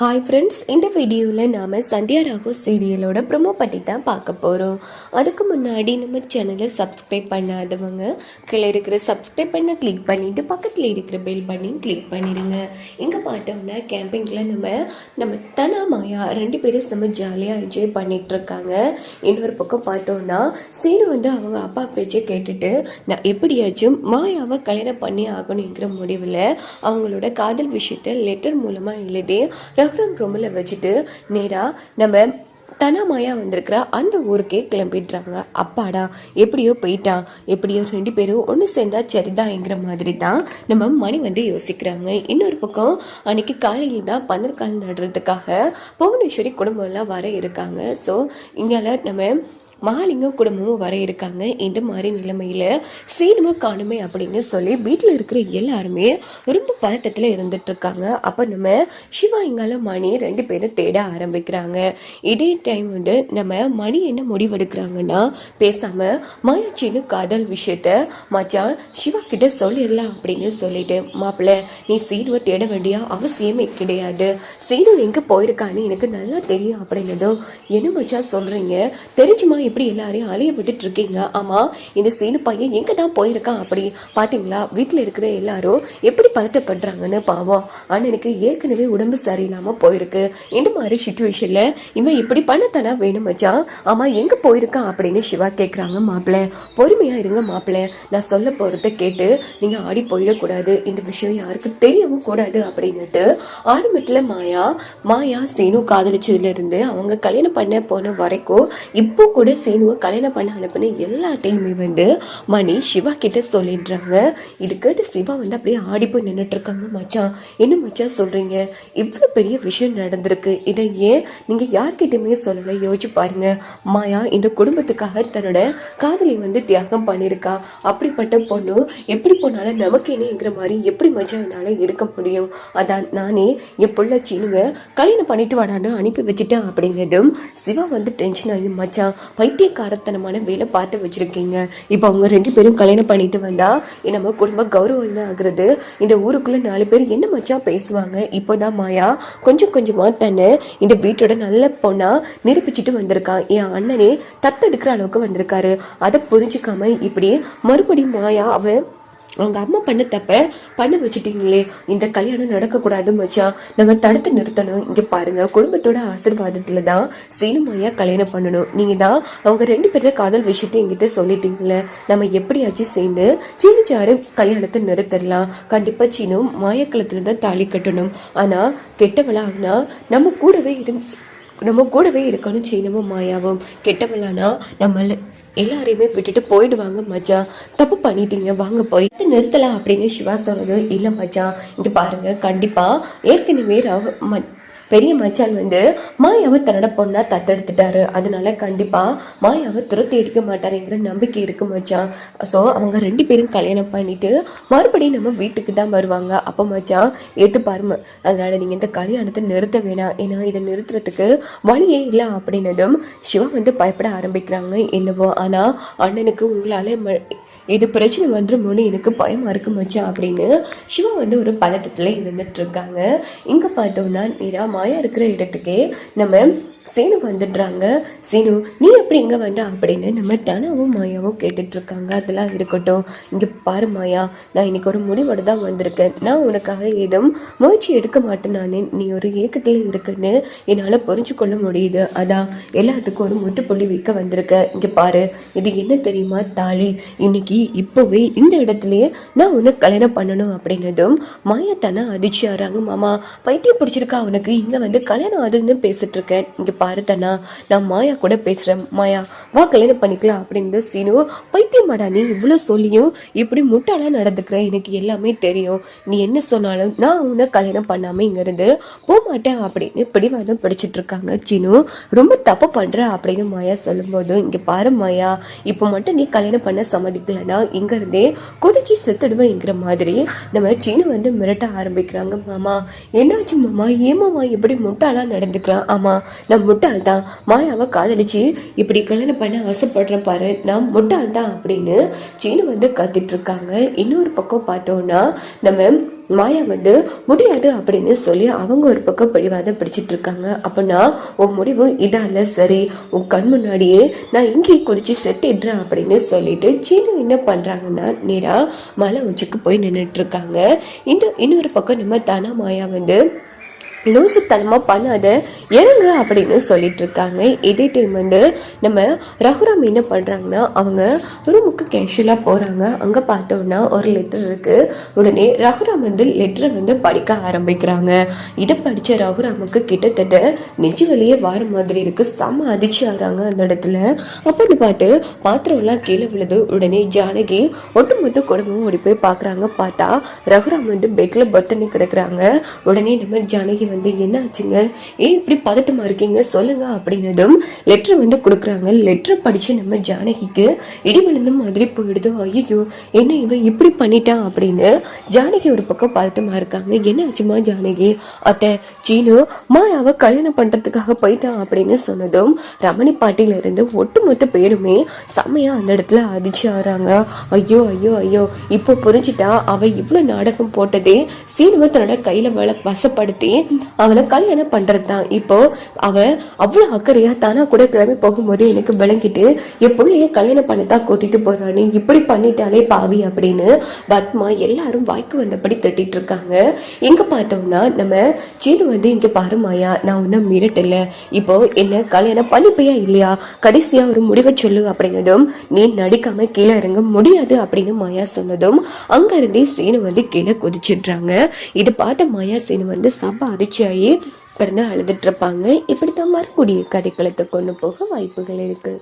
Hi friends இந்த வீடியோவில் நாம் சந்தியா ராகு சீரியலோட ப்ரொமோ பற்றி தான் பார்க்க போகிறோம் அதுக்கு முன்னாடி நம்ம சேனலை சப்ஸ்கிரைப் பண்ணாதவங்க கீழே இருக்கிற சப்ஸ்கிரைப் பண்ண கிளிக் பண்ணிவிட்டு பக்கத்தில் இருக்கிற பெல் பண்ணி கிளிக் பண்ணிடுங்க. இங்கே பார்த்தோம்னா கேம்பிங்கில் நம்ம நம்ம தனா மாயா ரெண்டு பேரும் செம்ம ஜாலியாக என்ஜாய் பண்ணிகிட்ருக்காங்க இருக்காங்க. இன்னொரு பக்கம் பார்த்தோம்னா சீனு வந்து அவங்க அப்பா பேச்சை கேட்டுட்டு நான் எப்படியாச்சும் மாயாவை கல்யாணம் பண்ணி ஆகணுங்கிற முடிவில் அவங்களோட காதல் விஷயத்தை லெட்டர் மூலமாக எழுதி ரெஃபரன் ரூமில் வச்சுட்டு நேராக நம்ம தனமாயா வந்திருக்கிற அந்த ஊருக்கே கிளம்பிடுறாங்க. அப்பாடா எப்படியோ போயிட்டான் எப்படியோ ரெண்டு பேரும் ஒன்று சேர்ந்தா சரிதாங்கிற மாதிரி தான் நம்ம மணி வந்து யோசிக்கிறாங்க. இன்னொரு பக்கம் அன்னைக்கு காலையில் தான் பந்தற்கால் நடுறதுக்காக புவனேஸ்வரி குடும்பம்லாம் வர இருக்காங்க. ஸோ இங்கே நம்ம மகாலிங்கம் குடும்பமும் வர இருக்காங்க. இந்த மாதிரி நிலைமையில் சீனுவை காணுமே அப்படின்னு சொல்லி வீட்டில் இருக்கிற எல்லாருமே ரொம்ப பதட்டத்தில் இருந்துட்டு இருக்காங்க அப்போ நம்ம சிவா இங்கால மணி ரெண்டு பேரும் தேட ஆரம்பிக்கிறாங்க. இதே டைம் வந்து நம்ம மணி என்ன முடிவெடுக்கிறாங்கன்னா பேசாமல் மாயாச்சின்னு காதல் விஷயத்த மச்சான் சிவா கிட்ட சொல்லிடலாம் அப்படின்னு சொல்லிட்டு மாப்பிள்ள நீ சீனுவை தேட வேண்டிய அவசியமே கிடையாது. சீனு எங்கே போயிருக்கான்னு எனக்கு நல்லா தெரியும் அப்படின்னதும் என்ன மச்சான் சொல்றீங்க? தெரிஞ்சுமா இப்படி எல்லாரையும் அலைய விட்டுட்டு இருக்கீங்க. ஆமா இந்த சீனு பையன் எங்க தான் போயிருக்கான் அப்படி? பாத்தீங்களா? வீட்டுல இருக்கிற எல்லாரும் எப்படி பதட்டப்படுறாங்கன்னு பாவம். அண்ணனுக்கு ஏற்கனவே உடம்பு சரியில்லாம போயிருக்கு. இந்த மாதிரி சுச்சுவேஷன்ல இவன் இப்படி பண்ணத்தானா வேணும் மச்சான்? ஆமா எங்க போயிருக்கான் அப்படின்னு சிவா கேக்குறாங்க மாப்பிள்ள பொறுமையா இருங்க மாப்பிள்ள நான் சொல்ல போறத கேட்டு நீங்க ஆடி போயிடக்கூடாது. இந்த விஷயம் யாருக்கும் தெரியவும் கூடாது அப்படின்னுட்டு ஆரம்பத்துல மாயா மாயா சீனு காதலிச்சதுல இருந்து அவங்க கல்யாணம் பண்ண போன வரைக்கும் இப்போ கூட சேனுவை கல்யாணம் பண்ண அனுப்பின எல்லாத்தையுமே வந்து மணி சிவா கிட்ட சொல்லிடுறாங்க. இது கேட்டு சிவா வந்து அப்படியே ஆடி போய் நின்றுட்டு இருக்காங்க மச்சான் என்ன மச்சான் சொல்றீங்க? இவ்வளோ பெரிய விஷயம் நடந்திருக்கு. இதை ஏன் நீங்கள் யார்கிட்டயுமே சொல்லலை? யோசிச்சு பாருங்க. மாயா இந்த குடும்பத்துக்காக தன்னோட காதலி வந்து தியாகம் பண்ணியிருக்கா. அப்படிப்பட்ட பொண்ணு எப்படி போனாலும் நமக்கு என்னங்கிற மாதிரி எப்படி மச்சான் என்னால் இருக்க முடியும்? அதான் நானே என் பிள்ளை சீனுவை கல்யாணம் பண்ணிட்டு வாடான்னு அனுப்பி வச்சுட்டேன் அப்படிங்கிறதும் சிவா வந்து டென்ஷன் ஆகி மச்சான் பைத்தியக்காரத்தனமான வேலை பார்த்து வச்சுருக்கீங்க. இப்போ அவங்க ரெண்டு பேரும் கல்யாணம் பண்ணிட்டு வந்தால் நம்ம குடும்ப கௌரவம் என்ன ஆகுறது? இந்த ஊருக்குள்ளே நாலு பேர் என்ன மச்சான் பேசுவாங்க? இப்போதான் மாயா கொஞ்சம் கொஞ்சமாக தன்னை இந்த வீட்டோட நல்ல பொண்ணாக நிரூபிச்சுட்டு வந்திருக்கான் என் அண்ணனே தத்தெடுக்கிற அளவுக்கு வந்திருக்காரு. அதை புரிஞ்சுக்காம இப்படி மறுபடியும் மாயா அவன் அவங்க அம்மா பண்ண தப்ப பண்ண வச்சுட்டீங்களே இந்த கல்யாணம் நடக்கக்கூடாது மச்சான். நம்ம தடுத்து நிறுத்தணும். இங்கே பாருங்க குடும்பத்தோட ஆசீர்வாதத்தில் தான் சீனமாயா கல்யாணம் பண்ணணும். நீங்கள் தான் அவங்க ரெண்டு பேரும் காதல் விஷயத்த எங்கிட்ட சொல்லிட்டீங்களே. நம்ம எப்படியாச்சும் சேர்ந்து சீனு சாரு கல்யாணத்தை நிறுத்திடலாம். கண்டிப்பாக சீனும் மாயக்கலத்தில் தான் தாலி கட்டணும். ஆனால் கெட்டவளாகனா நம்ம கூடவே இரு நம்ம கூடவே இருக்கணும் சீனமும் மாயாவும். கெட்டவளானா நம்மள எல்லாரையுமே விட்டுட்டு போயிடுவாங்க மச்சான் தப்பு பண்ணிட்டீங்க வாங்க போய். நிறுத்தலாம் அப்படின்னு சிவா சொன்னது இல்லை மச்சான் இங்கே பாருங்க கண்டிப்பாக ஏற்கனவே ராகு ம- பெரிய மச்சான் வந்து மாயாவை தன்னோட பொண்ணாக தத்தெடுத்துட்டாரு. அதனால கண்டிப்பாக மாயாவை துரத்தி எடுக்க மாட்டாருங்கிற நம்பிக்கை இருக்கு மச்சான். ஸோ அவங்க ரெண்டு பேரும் கல்யாணம் பண்ணிட்டு மறுபடியும் நம்ம வீட்டுக்கு தான் வருவாங்க. அப்போ மச்சான் ஏத்து பாருங்க. அதனால நீங்கள் இந்த கல்யாணத்தை நிறுத்த வேணாம். ஏன்னா இதை நிறுத்துறதுக்கு வழியே இல்லை அப்படின்னதும் சிவா வந்து பயப்பட ஆரம்பிக்கிறாங்க என்னவோ. ஆனால் அண்ணனுக்கு உங்களால் ம- இது பிரச்சனை வந்துருமோன்னு எனக்கு பயமாக இருக்கு மச்சான் அப்படின்னு சிவா வந்து ஒரு பதட்டத்தில் இருந்துட்டு இருக்காங்க. இங்கே பார்த்தோம்னா நேராக மாயா இருக்கிற இடத்துக்கே நம்ம சீனு வந்துடுறாங்க. சீனு நீ எப்படி இங்கே வந்த? அப்படின்னு நம்ம தனாவும் மாயாவும் கேட்டுட்ருக்காங்க. அதெல்லாம் இருக்கட்டும். இங்கே பாரு மாயா நான் இன்னைக்கு ஒரு முடிவோடு தான் வந்திருக்கேன். நான் உனக்காக ஏதும் முயற்சி எடுக்க மாட்டேன் நான். நீ ஒரு ஏக்கத்தில் இருக்குன்னு என்னால் புரிஞ்சு கொள்ள முடியுது. அதான் எல்லாத்துக்கும் ஒரு முற்றுப்புள்ளி வைக்க வந்திருக்க. இங்கே பாரு இது என்ன தெரியுமா தாலி? இன்னைக்கு இப்போவே இந்த இடத்துலையே நான் உனக்கு கல்யாணம் பண்ணணும் அப்படின்னதும் மாயா தானே அதிர்ச்சி ஆறாங்க மாமா பைத்தியம் பிடிச்சிருக்கா உனக்கு? இங்கே வந்து கல்யாணம் ஆகுதுன்னு பேசிட்டு இருக்கேன் இங்கே பாரு நான் மாயா கூட பேசுறேன். மாயா வா கல்யாணம் பண்ணிக்கலாம் அப்படின்னு சீனு பைத்தியமாடா நீ இவ்வளோ சொல்லியும் இப்படி முட்டாளாக நடந்துக்கிற எனக்கு எல்லாமே தெரியும். நீ என்ன சொன்னாலும் நான் உன்னை கல்யாணம் பண்ணாம இங்கேருந்து போக மாட்டேன் அப்படின்னு பிடிவாதம் பிடிச்சிட்டு இருக்காங்க சீனு. ரொம்ப தப்பு பண்ற அப்படின்னு மாயா சொல்லும்போது இங்க பாரு மாயா இப்போ மட்டும் நீ கல்யாணம் பண்ண சம்மதிக்கலன்னா இங்கேருந்தே குதிச்சு கொதிச்சு செத்துடுவேங்கிற மாதிரி நம்ம சீனு வந்து மிரட்ட ஆரம்பிக்கிறாங்க மாமா. என்னாச்சு மாமா? ஏமாமா எப்படி முட்டாளாக நடந்துக்கிறான் ஆமா நான் முட்டாள் தான் மாயாவை காதலிச்சு இப்படி கல்யாணம் பண்ண ஆசைப்படுறேன் பாரு நான் முட்டாள் தான் அப்படின்னு சீனு வந்து காத்துட்டு இருக்காங்க இன்னொரு பக்கம் பார்த்தோம்னா நம்ம மாயா வந்து முடியாது அப்படின்னு சொல்லி அவங்க ஒரு பக்கம் பிடிவாதம் பிடிச்சிட்டு இருக்காங்க அப்படின்னா உன் முடிவு இதால சரி உன் கண் முன்னாடியே நான் இங்கேயே குதிச்சு செத்துடுறேன் அப்படின்னு சொல்லிட்டு சீனு என்ன பண்றாங்கன்னா நேரா மலை உச்சிக்கு போய் நின்றுட்டு இருக்காங்க இந்த இன்னொரு பக்கம் நம்ம தானா மாயா வந்து லூசுத்தனமாக பண்ணாத இறங்க அப்படின்னு சொல்லிட்டு இருக்காங்க இதே டைம் வந்து நம்ம ரகுராம் என்ன பண்ணுறாங்கன்னா அவங்க ரூமுக்கு கேஷுவலாக போகிறாங்க அங்கே பார்த்தோன்னா ஒரு லெட்டர் இருக்கு. உடனே ரகுராம் வந்து லெட்டரை வந்து படிக்க ஆரம்பிக்கிறாங்க. இதை படித்த ரகுராமுக்கு கிட்டத்தட்ட நெஞ்சு வழியே வர மாதிரி இருக்கு. செம்ம அதிர்ச்சி ஆகிறாங்க அந்த இடத்துல. அப்படின்னு பாட்டு பாத்திரம்லாம் கீழே விழுது. உடனே ஜானகி ஒட்டுமொத்த குடும்பம் ஓடி போய் பார்க்குறாங்க. பார்த்தா ரகுராம் வந்து பெட்டில் பத்தனி கிடக்குறாங்க. உடனே நம்ம ஜானகி வந்து என்ன ஆச்சுங்க ஏன் இப்படி பதட்டமா இருக்கீங்க? சொல்லுங்க அப்படின்னதும் லெட்டர் வந்து கொடுக்குறாங்க. லெட்டர் படிச்சு நம்ம ஜானகிக்கு இடி விழுந்த மாதிரி போயிடுது. ஐயோ என்ன இவன் இப்படி பண்ணிட்டான் அப்படின்னு ஜானகி ஒரு பக்கம் பதட்டமா இருக்காங்க. என்ன ஆச்சுமா ஜானகி? அத்தை சீனு மாயாவை கல்யாணம் பண்றதுக்காக போயிட்டான் அப்படின்னு சொன்னதும் ரமணி பாட்டில இருந்து ஒட்டுமொத்த பேருமே செம்மையா அந்த இடத்துல அதிர்ச்சி ஆறாங்க ஐயோ ஐயோ ஐயோ இப்போ புரிஞ்சுட்டா அவ இவ்வளவு நாடகம் போட்டதே சீனுவை தன்னோட கையில வள வசப்படுத்தி அவனை கல்யாணம் பண்ணுறது தான் இப்போ அவள் அவ்வளவு அக்கறையா தானா கூட கிளம்பி போகும்போது எனக்கு விளங்கிட்டு என் பிள்ளைய கல்யாணம் பண்ணத்தான் கூட்டிட்டு போறானே இப்படி பண்ணிட்டாலே பாவி அப்படின்னு பத்மா எல்லாரும் வாய்க்கு வந்தபடி தட்டிட்டு இருக்காங்க. எங்க பார்த்தோம்னா நம்ம சீனு வந்து இங்க பாரு மாயா நான் ஒன்னும் மிரட்டல இப்போ என்ன கல்யாணம் பண்ணிப்பையா இல்லையா? கடைசியா ஒரு முடிவை சொல்லு அப்படின்னதும் நீ நடிக்காம கீழே இறங்க முடியாது அப்படின்னு மாயா சொன்னதும் அங்க இருந்தே சீனு வந்து கீழே குதிச்சிடுறாங்க. இது பார்த்த மாயா சீனு வந்து சப மகிழ்ச்சியாகி கிடந்து அழுதுட்டு இருப்பாங்க. இப்படித்தான் வரக்கூடிய கதைக்களத்தை கொண்டு போக வாய்ப்புகள் இருக்கு.